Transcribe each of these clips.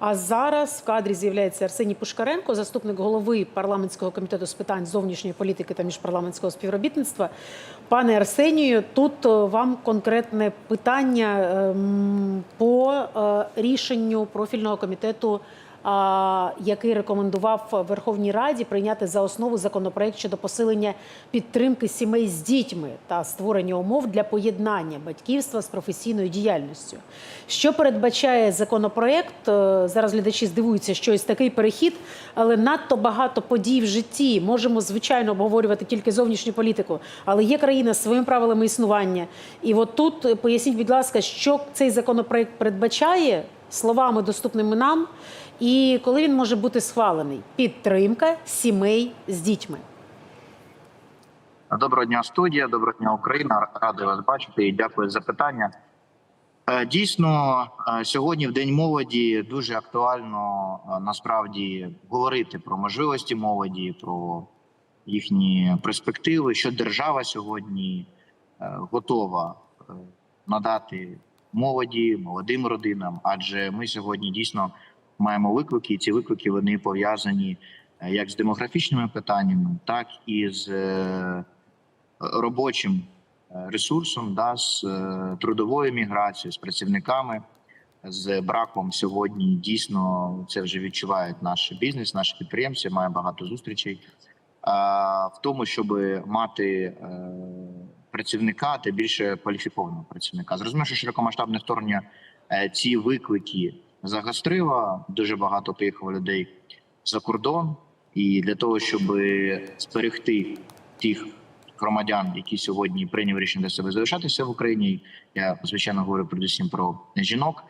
А зараз в кадрі з'являється Арсеній Пушкаренко, заступник голови парламентського комітету з питань зовнішньої політики та міжпарламентського співробітництва. Пане Арсенію, тут е, вам конкретне питання ем, по е, рішенню профільного комітету, який рекомендував Верховній Раді прийняти за основу законопроект щодо посилення підтримки сімей з дітьми та створення умов для поєднання батьківства з професійною діяльністю. Що передбачає законопроект? Е, Зараз глядачі здивуються, що ось такий перехід, але надто багато подій в житті. Можемо звичайно обговорювати тільки зовнішню політику, але є країна з своїми правилами існування. І от тут поясніть, будь ласка, що цей законопроект передбачає словами доступними нам, і коли він може бути схвалений? Підтримка сімей з дітьми. Доброго дня, студія. Доброго дня, Україна. Радий вас бачити і дякую за питання. Е, Дійсно, е, сьогодні в День молоді дуже актуально е, насправді говорити про можливості молоді, про їхні перспективи, що держава сьогодні готова надати молоді, молодим родинам. Адже ми сьогодні дійсно маємо виклики, і ці виклики вони пов'язані е, як з демографічними питаннями, так і з е, робочим е, ресурсом, да, з трудовою міграцією, з працівниками, з браком сьогодні дійсно це вже відчувають наш бізнес, наші підприємці. Має багато зустрічей в тому, щоб мати працівника та більше кваліфікованого працівника. Зрозуміло, що широкомасштабне вторгнення е, ці виклики загострило. Дуже багато поїхало людей за кордон, і для того, щоб зберегти тих громадян, які сьогодні прийняли рішення для себе залишатися в Україні. Я звичайно говорю передусім про жінок.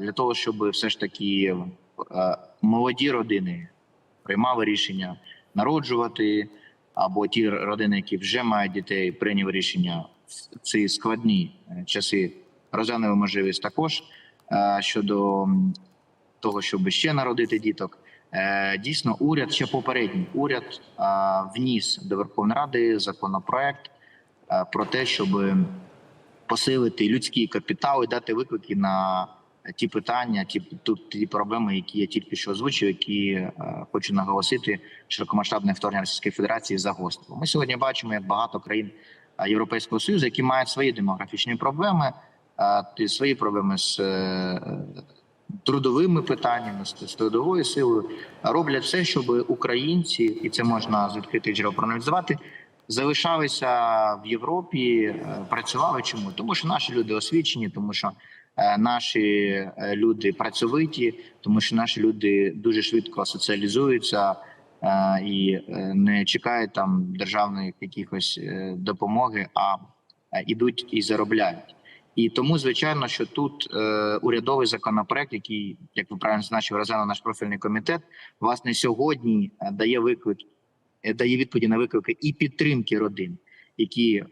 Для того, щоб все ж таки е, молоді родини приймали рішення народжувати, або ті родини, які вже мають дітей, прийняли рішення в ці складні е, часи. Розглянули можливість також е, щодо того, щоб ще народити діток. Е, Дійсно, уряд ще попередній уряд вніс до Верховної Ради законопроект про те, щоб посилити людський капітал і дати виклики на ті питання, ті тут ті проблеми, які я тільки що озвучив, які е, хочу наголосити, широкомасштабне вторгнення Російської Федерації загострило. Ми сьогодні бачимо, як багато країн е, Європейського союзу, які мають свої демографічні проблеми, е, свої проблеми з е, трудовими питаннями, з трудовою силою, роблять все, щоб українці, і це можна з відкритих джерел проаналізувати, залишалися в Європі, е, працювали. Чому? Тому що наші люди освічені, тому що наші е, люди працьовиті, тому що наші люди дуже швидко соціалізуються е, і е, не чекають там державної якихось е, допомоги, а е, ідуть і заробляють. І тому, звичайно, що тут е, урядовий законопроект, який, як ви правильно зазначили, розглянув наш профільний комітет, власне сьогодні е, дає виклик, е, дає відповіді на виклики і підтримки родин, які е,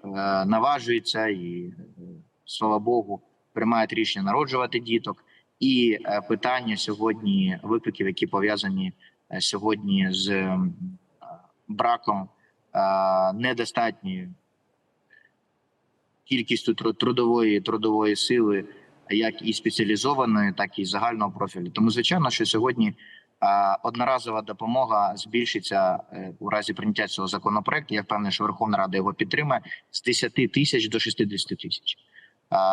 наважуються і е, слава Богу приймають рішення народжувати діток. І е, питання сьогодні викликів, які пов'язані е, сьогодні з е, браком недостатньої кількістю тру- трудової трудової сили, як і спеціалізованої, так і загального профілю. Тому звичайно, що сьогодні одноразова допомога збільшиться у разі прийняття цього законопроекту. Я впевнений, що Верховна Рада його підтримає з 10 тисяч до 60 тисяч.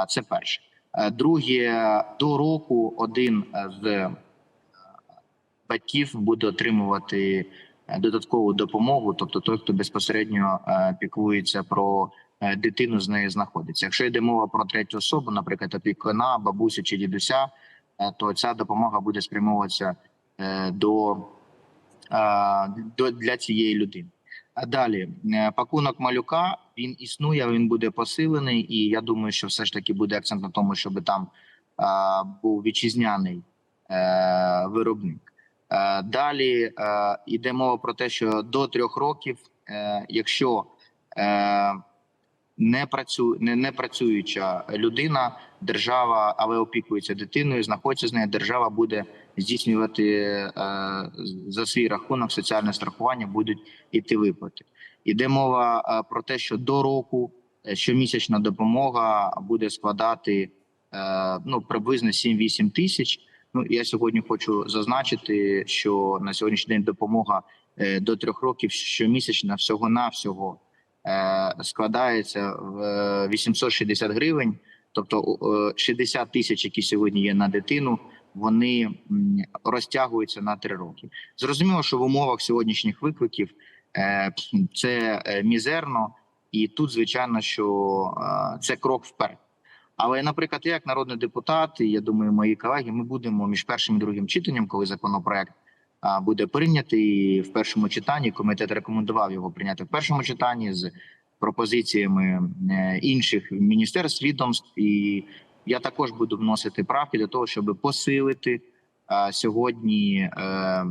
Це перше. Е, Друге, до року один з е, батьків буде отримувати е, додаткову допомогу, тобто той, хто безпосередньо е, піклується про е, дитину, з нею знаходиться. Якщо йде мова про третю особу, наприклад, опікуна, бабусю чи дідуся, е, то ця допомога буде спрямовуватися е, до, е, до для цієї людини. А далі е, пакунок малюка він існує, він буде посилений, і я думаю, що все ж таки буде акцент на тому, щоб там е, був вітчизняний е, виробник. Е, Далі е, йде мова про те, що до трьох років, е, якщо е, не працю, не, не працююча людина, держава, але опікується дитиною, знаходиться з нею, держава буде здійснювати е, за свій рахунок соціальне страхування, будуть іти виплати. Іде мова е, про те, що до року е, щомісячна допомога буде складати ну приблизно 7-8 тисяч. Ну я сьогодні хочу зазначити, що на сьогоднішній день допомога до трьох років щомісячна всього навсього складається в е, 860 гривень. Тобто е, 60 тисяч, які сьогодні є на дитину, вони розтягуються на три роки. Зрозуміло, що в умовах сьогоднішніх викликів е, це е, мізерно, і тут звичайно, що е, це крок вперед. Але, наприклад, я як народний депутат, і я думаю, мої колеги, ми будемо між першим і другим читанням, коли законопроект буде прийнятий в першому читанні. Комітет рекомендував його прийняти в першому читанні з пропозиціями інших міністерств, відомств. І я також буду вносити правки для того, щоб посилити сьогодні е,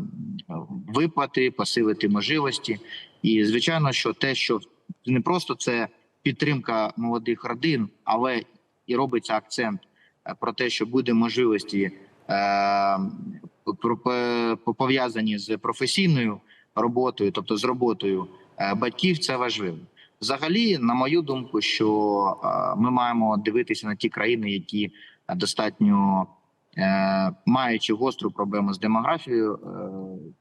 виплати, посилити можливості. І звичайно, що те, що не просто це підтримка молодих родин, але і робиться акцент е, про те, що буде можливості е, пов'язані з професійною роботою, тобто з роботою батьків, це важливо. Взагалі, на мою думку, що е, ми маємо дивитися на ті країни, які достатньо е, маючи гостру проблему з демографією, е,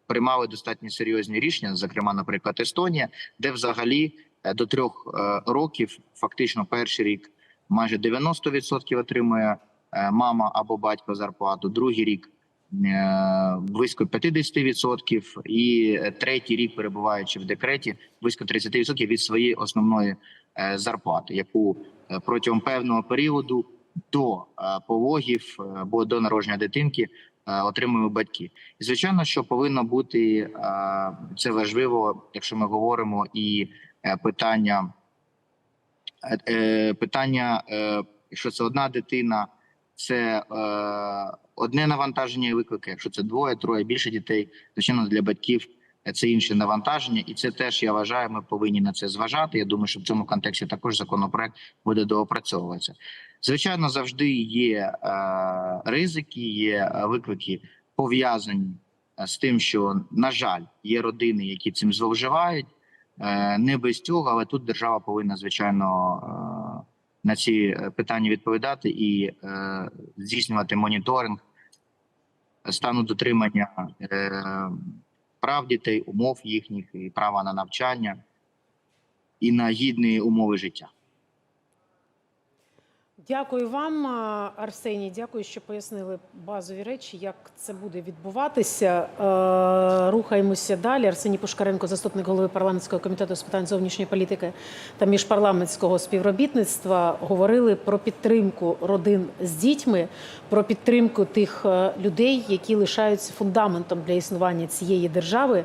приймали достатньо серйозні рішення, зокрема, наприклад, Естонія, де взагалі до трьох років, фактично, перший рік майже 90% отримує мама або батько зарплату, другий рік близько 50% і е, третій рік, перебуваючи в декреті, близько 30% від своєї основної е, зарплати, яку е, протягом певного періоду до е, пологів е, або до народження дитинки е, отримують батьки. І звичайно, що повинно бути е, це важливо, якщо ми говоримо і е, питання е, е, питання, е, якщо це одна дитина, це е, одне навантаження і виклики. Якщо це двоє, троє більше дітей, звичайно, для батьків це інше навантаження, і це теж я вважаю, ми повинні на це зважати. Я думаю, що в цьому контексті також законопроект буде доопрацьовуватися. Звичайно, завжди є е, ризики, є е, виклики пов'язані е, з тим, що на жаль є родини, які цим зловживають. Е, Не без цього, але тут держава повинна звичайно на ці е, питання відповідати і е, здійснювати моніторинг стану дотримання е, прав дітей, умов їхніх і права на навчання і на гідні умови життя. Дякую вам, Арсеній. Дякую, що пояснили базові речі, як це буде відбуватися. Е, Рухаємося далі. Арсеній Пушкаренко, заступник голови парламентського комітету з питань зовнішньої політики та міжпарламентського співробітництва, говорили про підтримку родин з дітьми, про підтримку тих е, людей, які лишаються фундаментом для існування цієї держави.